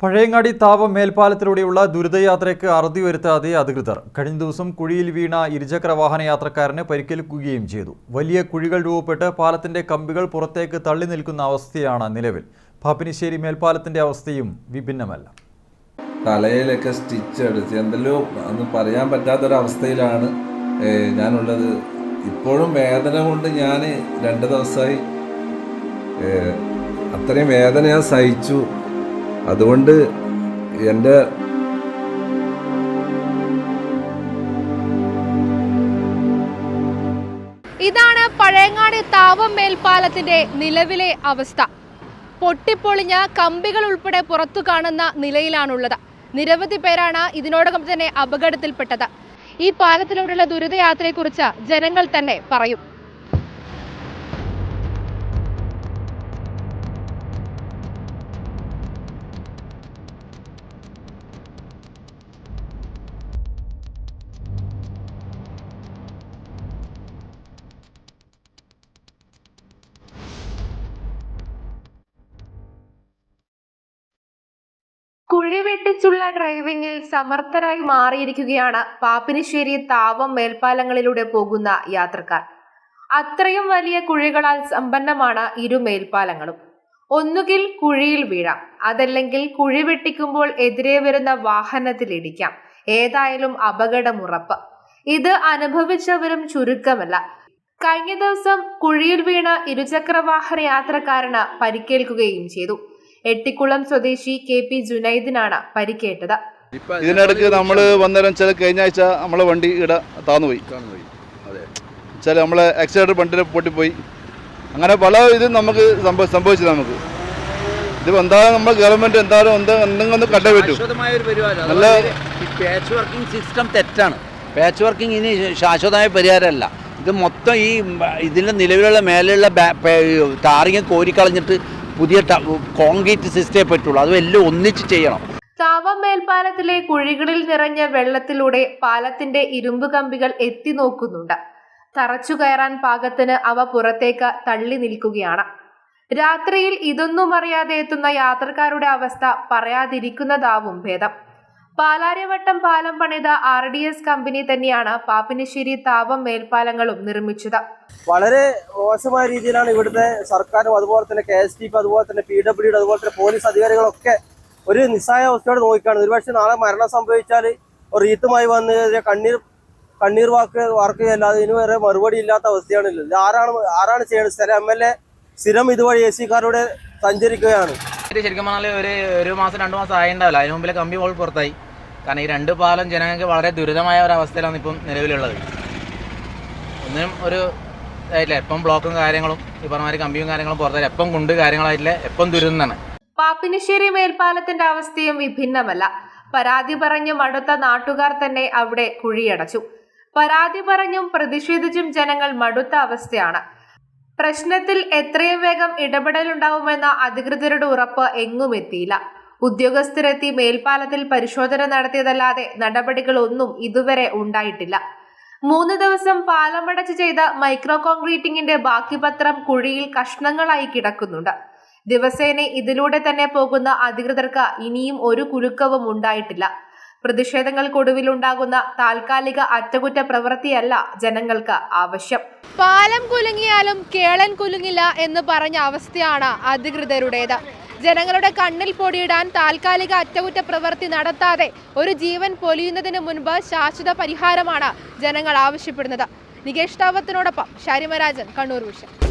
പഴയങ്ങാടി താപം മേൽപ്പാലത്തിലൂടെയുള്ള ദുരിതയാത്രയ്ക്ക് അറുതി വരുത്താതെ അധികൃതർ. കഴിഞ്ഞ ദിവസം കുഴിയിൽ വീണ ഇരുചക്ര വാഹന യാത്രക്കാരന് പരിക്കേൽക്കുകയും ചെയ്തു. വലിയ കുഴികൾ രൂപപ്പെട്ട് പാലത്തിന്റെ കമ്പികൾ പുറത്തേക്ക് തള്ളി നിൽക്കുന്ന അവസ്ഥയാണ് നിലവിൽ. പാപ്പിനിശ്ശേരി മേൽപ്പാലത്തിന്റെ അവസ്ഥയും വിഭിന്നമല്ല. തലയിലൊക്കെ സ്റ്റിച്ച് അടിച്ച് എന്തെല്ലോ അന്ന് പറയാൻ പറ്റാത്തൊരവസ്ഥയിലാണ് ഞാനുള്ളത്. ഇപ്പോഴും വേദന കൊണ്ട് ഞാൻ രണ്ട് ദിവസമായി അത്രയും വേദന ഞാൻ സഹിച്ചു. അതുകൊണ്ട് എന്റെ ഇതാണ് പഴയങ്ങാടി താവം മേൽപ്പാലത്തിന്റെ നിലവിലെ അവസ്ഥ. പൊട്ടിപ്പൊളിഞ്ഞ കമ്പികൾ ഉൾപ്പെടെ പുറത്തു കാണുന്ന നിലയിലാണുള്ളത്. നിരവധി പേരാണ് ഇതിനോടകം തന്നെ അപകടത്തിൽപ്പെട്ടത്. ഈ പാലത്തിലൂടെയുള്ള ദുരിതയാത്രയെക്കുറിച്ച് ജനങ്ങൾ തന്നെ പറയും. കുഴിവെട്ടിച്ചുള്ള ഡ്രൈവിംഗിൽ സമർത്ഥരായി മാറിയിരിക്കുകയാണ് പാപ്പിനിശ്ശേരി താവം മേൽപ്പാലങ്ങളിലൂടെ പോകുന്ന യാത്രക്കാർ. അത്രയും വലിയ കുഴികളാൽ സമ്പന്നമാണ് ഇരു മേൽപ്പാലങ്ങളും. ഒന്നുകിൽ കുഴിയിൽ വീഴാം അതല്ലെങ്കിൽ കുഴി വെട്ടിക്കുമ്പോൾ എതിരെ വരുന്ന വാഹനത്തിൽ ഇടിക്കാം. ഏതായാലും അപകടമുറപ്പ്. ഇത് അനുഭവിച്ചവരും ചുരുക്കമല്ല. കഴിഞ്ഞ ദിവസം കുഴിയിൽ വീണ ഇരുചക്ര വാഹന യാത്രക്കാരന് പരിക്കേൽക്കുകയും ചെയ്തു. എട്ടിക്കുളം സ്വദേശി കെ പി ജുനൈദിനാണ് പരിക്കേറ്റത്. ഇതിനിടയ്ക്ക് നമ്മൾ വന്നേരം ചില കഴിഞ്ഞ ആഴ്ച നമ്മളെ വണ്ടി ഇവിടെ താന്നുപോയി. ചില നമ്മളെ ആക്സിഡന്റ് വണ്ടി പൊട്ടിപ്പോയി. അങ്ങനെ പല ഇതും നമുക്ക് സംഭവിച്ചു നമുക്ക്. ഇത് എന്തായാലും നമ്മൾ ഗവൺമെന്റ് എന്തായാലും എന്താ എന്തെങ്കിലും ഒന്ന് കണ്ടേ പറ്റും. ഒരു പരിപാടി. നല്ല- പാച്ച് വർക്കിംഗ് സിസ്റ്റം തെറ്റാണ്. പാച്ച് വർക്കിംഗ് ഇനി ശാശ്വതമായ പരിഹാരമല്ല. ഇത് മൊത്തം ഈ ഇതിന്റെ നിലവിലുള്ള മേലെയുള്ള ടാറിങ് കോരിക്കളഞ്ഞിട്ട് പുതിയ കോൺക്രീറ്റ് സിസ്റ്റേ പറ്റുള്ളൂ. അതും എല്ലാം ഒന്നിച്ച് ചെയ്യണം. ചാവം മേൽപ്പാലത്തിലെ കുഴികളിൽ നിറഞ്ഞ വെള്ളത്തിലൂടെ പാലത്തിന്റെ ഇരുമ്പ് കമ്പികൾ എത്തി നോക്കുന്നുണ്ട്. തറച്ചു കയറാൻ പാകത്തിന് അവ പുറത്തേക്ക് തള്ളി നിൽക്കുകയാണ്. രാത്രിയിൽ ഇതൊന്നും അറിയാതെ എത്തുന്ന യാത്രക്കാരുടെ അവസ്ഥ പറയാതിരിക്കുന്നതാവും ഭേദം. പാലാരിവട്ടം പാലം പണിത ആർ ഡി എസ് കമ്പനി തന്നെയാണ് പാപ്പിനിശ്ശേരി താപം മേൽപ്പാലങ്ങളും നിർമ്മിച്ചത്. വളരെ മോശമായ രീതിയിലാണ് ഇവിടുത്തെ സർക്കാരും അതുപോലെ തന്നെ കെ എസ് ടി പി അതുപോലെ തന്നെ പി ഡബ്ല്യു ഡി അതുപോലെ തന്നെ പോലീസ് അധികാരികളൊക്കെ ഒരു നിസ്സായ അവസ്ഥയോട് നോക്കിക്കാണ് ഒരുപക്ഷെ നാളെ മരണം സംഭവിച്ചാൽ ഒരു റീത്തുമായി വന്ന് കണ്ണീർ കണ്ണീർ വാക്ക് വാർക്കുകയല്ലാതെ ഇതിന് വരെ മറുപടി ഇല്ലാത്ത അവസ്ഥയാണ് ഇത് ആരാണ് ആരാണ് ചെയ്യുന്നത് സ്ഥലം എം എൽ എ സ്ഥിരം ഇതുവഴി എ സിക്കാരുടെ സഞ്ചരിക്കുകയാണ്. ശരിക്കും പറഞ്ഞാൽ ഒരു ഒരു മാസം രണ്ട് മാസം ആയിണ്ടാവില്ല അതിന് മുമ്പിലെ കമ്പി പോൾ പുറത്തായി. കാരണം ഈ രണ്ട് പാലം ജനങ്ങൾക്ക് വളരെ ദുരിതമായ ഒരു അവസ്ഥയിലാണ് ഇപ്പം നിലവിലുള്ളത്. ഒന്നിനും ഒരു ഇതായില്ല എപ്പം ബ്ലോക്കും കാര്യങ്ങളും ഈ പറഞ്ഞ കമ്പിയും കാര്യങ്ങളും പുറത്തായി എപ്പം കൊണ്ട് കാര്യങ്ങളായിട്ടില്ല എപ്പം ദുരിതം തന്നെ പാപ്പിനിശ്ശേരി മേൽപ്പാലത്തിന്റെ അവസ്ഥയും വിഭിന്നമല്ല. പരാതി പറഞ്ഞും അടുത്ത നാട്ടുകാർ തന്നെ അവിടെ കുഴിയടച്ചു. പരാതി പറഞ്ഞും പ്രതിഷേധിച്ചും ജനങ്ങൾ മടുത്ത അവസ്ഥയാണ്. പ്രശ്നത്തിൽ എത്രയും വേഗം ഇടപെടലുണ്ടാവുമെന്ന അധികൃതരുടെ ഉറപ്പ് എങ്ങും എത്തിയില്ല. ഉദ്യോഗസ്ഥരെത്തി മേൽപ്പാലത്തിൽ പരിശോധന നടത്തിയതല്ലാതെ നടപടികളൊന്നും ഇതുവരെ ഉണ്ടായിട്ടില്ല. മൂന്ന് ദിവസം പാലമടച്ച് ചെയ്ത മൈക്രോ കോൺക്രീറ്റിംഗിന്റെ ബാക്കി പത്രം കുഴിയിൽ കഷ്ണങ്ങളായി കിടക്കുന്നുണ്ട്. ദിവസേന ഇതിലൂടെ തന്നെ പോകുന്ന അധികൃതർക്ക് ഇനിയും ഒരു കുലുക്കവും ഉണ്ടായിട്ടില്ല. പ്രതിഷേധങ്ങൾക്കൊടുവിലുണ്ടാകുന്ന താൽക്കാലിക അറ്റകുറ്റ പ്രവൃത്തിയല്ല ജനങ്ങൾക്ക് ആവശ്യം. പാലം കുലുങ്ങിയാലും കേളൻ കുലുങ്ങില്ല എന്ന് പറഞ്ഞ അവസ്ഥയാണ് അധികൃതരുടേത്. ജനങ്ങളുടെ കണ്ണിൽ പൊടിയിടാൻ താൽക്കാലിക അറ്റകുറ്റ പ്രവൃത്തി നടത്താതെ ഒരു ജീവൻ പൊലിയുന്നതിന് മുൻപ് ശാശ്വത പരിഹാരമാണ് ജനങ്ങൾ ആവശ്യപ്പെടുന്നത്. നികേഷ് താവത്തിനോടൊപ്പം ഷാരിമരാജൻ കണ്ണൂർ വിഷൻ.